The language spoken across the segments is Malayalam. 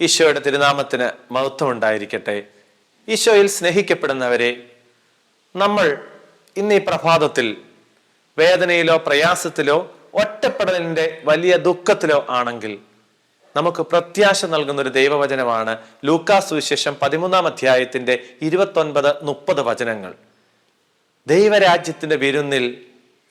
ഈശോയുടെ തിരുനാമത്തിന് മഹത്വം ഉണ്ടായിരിക്കട്ടെ ഈശോയിൽ സ്നേഹിക്കപ്പെടുന്നവരെ നമ്മൾ ഇന്ന് ഈ പ്രഭാതത്തിൽ വേദനയിലോ പ്രയാസത്തിലോ ഒറ്റപ്പെടലിന്റെ വലിയ ദുഃഖത്തിലോ ആണെങ്കിൽ നമുക്ക് പ്രത്യാശ നൽകുന്ന ഒരു ദൈവവചനമാണ് ലൂക്കാസ് സുവിശേഷം പതിമൂന്നാം അധ്യായത്തിന്റെ ഇരുപത്തൊൻപത് മുപ്പത് വചനങ്ങൾ. ദൈവരാജ്യത്തിന്റെ വിരുന്നിൽ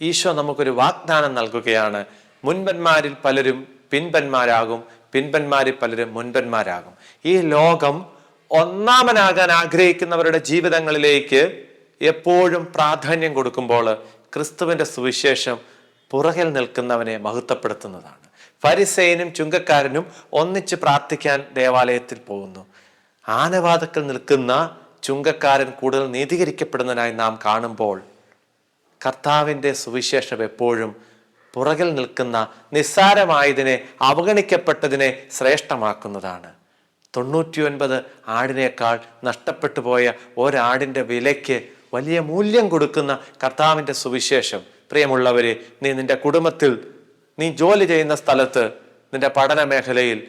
ഈശോ നമുക്കൊരു വാഗ്ദാനം നൽകുകയാണ്. മുൻപന്മാരിൽ പലരും പിൻപന്മാരാകും പിൻപന്മാരിൽ പലരും മുൻപന്മാരാകും. ഈ ലോകം ഒന്നാമനാകാൻ ആഗ്രഹിക്കുന്നവരുടെ ജീവിതങ്ങളിലേക്ക് എപ്പോഴും പ്രാധാന്യം കൊടുക്കുമ്പോൾ ക്രിസ്തുവിന്റെ സുവിശേഷം പുറകിൽ നിൽക്കുന്നവനെ മഹത്വപ്പെടുത്തുന്നതാണ്. ഫരിസേനും ചുങ്കക്കാരനും ഒന്നിച്ച് പ്രാർത്ഥിക്കാൻ ദേവാലയത്തിൽ പോകുന്നു. ആനവാദക്കൽ നിൽക്കുന്ന ചുങ്കക്കാരൻ കൂടുതൽ നീതീകരിക്കപ്പെടുന്നതിനായി നാം കാണുമ്പോൾ കർത്താവിന്റെ സുവിശേഷം എപ്പോഴും പുറകിൽ നിൽക്കുന്ന നിസ്സാരമായതിനെ അവഗണിക്കപ്പെട്ടതിനെ ശ്രേഷ്ഠമാക്കുന്നതാണ്. തൊണ്ണൂറ്റിയൊൻപത് ആടിനേക്കാൾ നഷ്ടപ്പെട്ടു പോയ ഒരാടിന്റെ വിലയ്ക്ക് വലിയ മൂല്യം കൊടുക്കുന്ന കർത്താവിന്റെ സുവിശേഷം. പ്രിയമുള്ളവരെ നീ നിന്റെ കുടുംബത്തിൽ നീ ജോലി ചെയ്യുന്ന സ്ഥലത്ത് നിന്റെ പഠന മേഖലയിൽ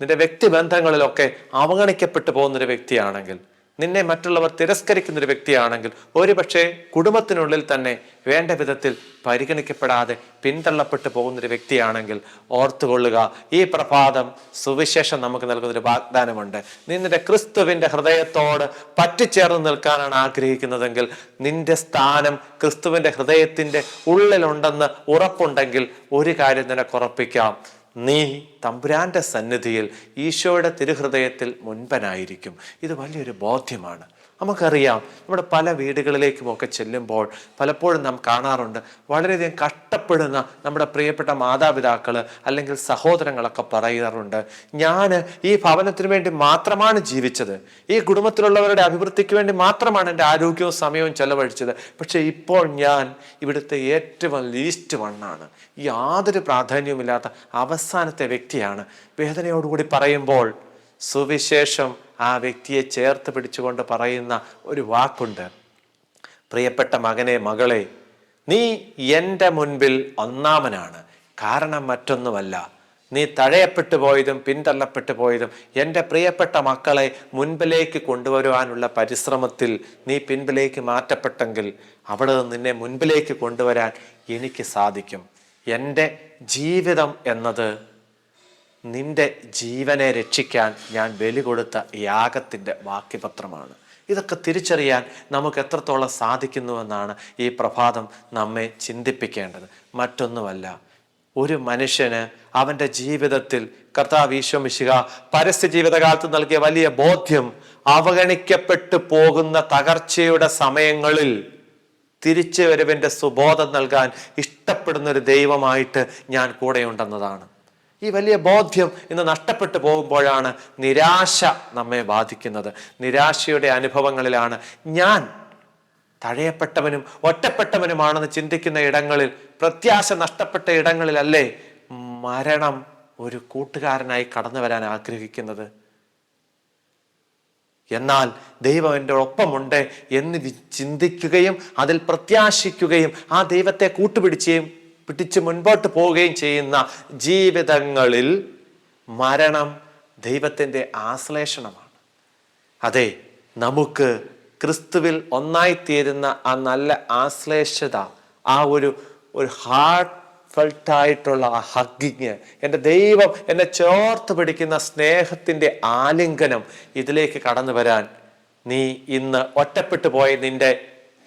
നിന്റെ വ്യക്തിബന്ധങ്ങളിലൊക്കെ അവഗണിക്കപ്പെട്ടു പോകുന്നൊരു വ്യക്തിയാണെങ്കിൽ നിന്നെ മറ്റുള്ളവർ തിരസ്കരിക്കുന്ന ഒരു വ്യക്തിയാണെങ്കിൽ ഒരുപക്ഷെ കുടുംബത്തിനുള്ളിൽ തന്നെ വേണ്ട വിധത്തിൽ പരിഗണിക്കപ്പെടാതെ പിന്തള്ളപ്പെട്ടു പോകുന്ന ഒരു വ്യക്തിയാണെങ്കിൽ ഓർത്തുകൊള്ളുക ഈ പ്രഭാതം സുവിശേഷം നമുക്ക് നൽകുന്ന ഒരു വാഗ്ദാനമുണ്ട്. നിന്റെ ക്രിസ്തുവിന്റെ ഹൃദയത്തോട് പറ്റിച്ചേർന്ന് നിൽക്കാനാണ് ആഗ്രഹിക്കുന്നതെങ്കിൽ നിന്റെ സ്ഥാനം ക്രിസ്തുവിന്റെ ഹൃദയത്തിന്റെ ഉള്ളിലുണ്ടെന്ന് ഉറപ്പുണ്ടെങ്കിൽ ഒരു കാര്യം നിനക്ക് ഉറപ്പിക്കാം. നീ തമ്പുരാന്റെ സന്നിധിയിൽ ഈശോയുടെ തിരുഹൃദയത്തിൽ മുൻപനായിരിക്കും. ഇത് വലിയൊരു ബോധ്യമാണ്. നമുക്കറിയാം നമ്മുടെ പല വീടുകളിലേക്കും ഒക്കെ ചെല്ലുമ്പോൾ പലപ്പോഴും നാം കാണാറുണ്ട് വളരെയധികം കഷ്ടപ്പെടുന്ന നമ്മുടെ പ്രിയപ്പെട്ട മാതാപിതാക്കൾ അല്ലെങ്കിൽ സഹോദരങ്ങളൊക്കെ പറയാറുണ്ട് ഞാൻ ഈ ഭവനത്തിന് വേണ്ടി മാത്രമാണ് ജീവിച്ചത്. ഈ കുടുംബത്തിലുള്ളവരുടെ അഭിവൃദ്ധിക്ക് വേണ്ടി മാത്രമാണ് എന്റെ ആരോഗ്യവും സമയവും ചെലവഴിച്ചത്. പക്ഷേ ഇപ്പോൾ ഞാൻ ഇവിടുത്തെ ഏറ്റവും ലീസ്റ്റ് വണ്ണാണ് യാതൊരു പ്രാധാന്യവുമില്ലാത്ത അവസാനത്തെ വ്യക്തിയാണ്. വേദനയോടുകൂടി പറയുമ്പോൾ സുവിശേഷം ആ വ്യക്തിയെ ചേർത്ത് പിടിച്ചുകൊണ്ട് പറയുന്ന ഒരു വാക്കുണ്ട്. പ്രിയപ്പെട്ട മകനെ മകളെ നീ എന്റെ മുൻപിൽ ഒന്നാമനാണ്. കാരണം മറ്റൊന്നുമല്ല. നീ തഴയപ്പെട്ടു പോയതും പിന്തള്ളപ്പെട്ടു പോയതും എന്റെ പ്രിയപ്പെട്ട മക്കളെ മുൻപിലേക്ക് കൊണ്ടുവരുവാനുള്ള പരിശ്രമത്തിൽ നീ പിൻപിലേക്ക് മാറ്റപ്പെട്ടെങ്കിൽ അവിടെ നിന്നെ മുൻപിലേക്ക് കൊണ്ടുവരാൻ എനിക്ക് സാധിക്കും. എന്റെ ജീവിതം എന്നത് നിന്റെ ജീവനെ രക്ഷിക്കാൻ ഞാൻ ബലി കൊടുത്ത യാഗത്തിന്റെ വാക്യപത്രമാണ്. ഇതൊക്കെ തിരിച്ചറിയാൻ നമുക്ക് എത്രത്തോളം സാധിക്കുന്നുവെന്നാണ് ഈ പ്രഭാതം നമ്മെ ചിന്തിപ്പിക്കേണ്ടത്. മറ്റൊന്നുമല്ല ഒരു മനുഷ്യന് അവന്റെ ജീവിതത്തിൽ കർത്താവ് ഈശോമിശിക പരസ്യ ജീവിതകാലത്ത് നൽകിയ വലിയ ബോധ്യം അവഗണിക്കപ്പെട്ടു പോകുന്ന തകർച്ചയുടെ സമയങ്ങളിൽ തിരിച്ചു വരവിന്റെ സുബോധം നൽകാൻ ഇഷ്ടപ്പെടുന്ന ഒരു ദൈവമായിട്ട് ഞാൻ കൂടെയുണ്ടെന്നതാണ്. ഈ വലിയ ബോധ്യം ഇന്ന് നഷ്ടപ്പെട്ടു പോകുമ്പോഴാണ് നിരാശ നമ്മെ ബാധിക്കുന്നത്. നിരാശയുടെ അനുഭവങ്ങളിലാണ് ഞാൻ തഴയപ്പെട്ടവനും ഒറ്റപ്പെട്ടവനുമാണെന്ന് ചിന്തിക്കുന്ന ഇടങ്ങളിൽ പ്രത്യാശ നഷ്ടപ്പെട്ട ഇടങ്ങളിലല്ലേ മരണം ഒരു കൂട്ടുകാരനായി കടന്നു വരാൻ ആഗ്രഹിക്കുന്നത്? എന്നാൽ ദൈവം എന്റെ ഒപ്പമുണ്ട് എന്ന് ചിന്തിക്കുകയും അതിൽ പ്രത്യാശിക്കുകയും ആ ദൈവത്തെ കൂട്ടുപിടിച്ചുകയും പിടിച്ച് മുൻപോട്ട് പോവുകയും ചെയ്യുന്ന ജീവിതങ്ങളിൽ മരണം ദൈവത്തിന്റെ ആശ്ലേഷണമാണ്. അതെ നമുക്ക് ക്രിസ്തുവിൽ ഒന്നായിത്തീരുന്ന ആ നല്ല ആശ്ലേഷത ആ ഒരു ഒരു ഹാർട്ട് ഫെൽട്ടായിട്ടുള്ള ആ ഹഗ്ഗിങ് എന്റെ ദൈവം എന്നെ ചേർത്ത് പിടിക്കുന്ന സ്നേഹത്തിന്റെ ആലിംഗനം ഇതിലേക്ക് കടന്നു വരാൻ നീ ഇന്ന് ഒറ്റപ്പെട്ടു പോയ നിന്റെ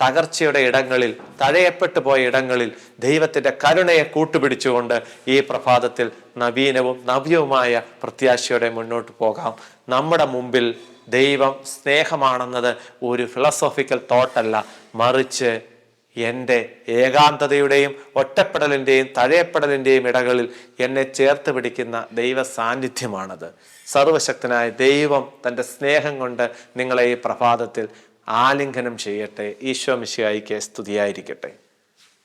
തകർച്ചയുടെ ഇടങ്ങളിൽ തഴയപ്പെട്ടു പോയ ഇടങ്ങളിൽ ദൈവത്തിന്റെ കരുണയെ കൂട്ടുപിടിച്ചുകൊണ്ട് ഈ പ്രഭാതത്തിൽ നവീനവും നവ്യവുമായ പ്രത്യാശയോടെ മുന്നോട്ട് പോകാം. നമ്മുടെ മുമ്പിൽ ദൈവം സ്നേഹമാണെന്നത് ഒരു ഫിലോസോഫിക്കൽ തോട്ടല്ല മറിച്ച് എന്റെ ഏകാന്തതയുടെയും ഒറ്റപ്പെടലിന്റെയും തഴയപ്പെടലിന്റെയും ഇടകളിൽ എന്നെ ചേർത്ത് പിടിക്കുന്ന ദൈവ സാന്നിധ്യമാണത്. സർവശക്തനായ ദൈവം തന്റെ സ്നേഹം കൊണ്ട് നിങ്ങളെ ഈ പ്രഭാതത്തിൽ ആലിംഗനം ചെയ്യട്ടെ ഈശോ മിശിഹായിക്ക് സ്തുതിയായിരിക്കട്ടെ.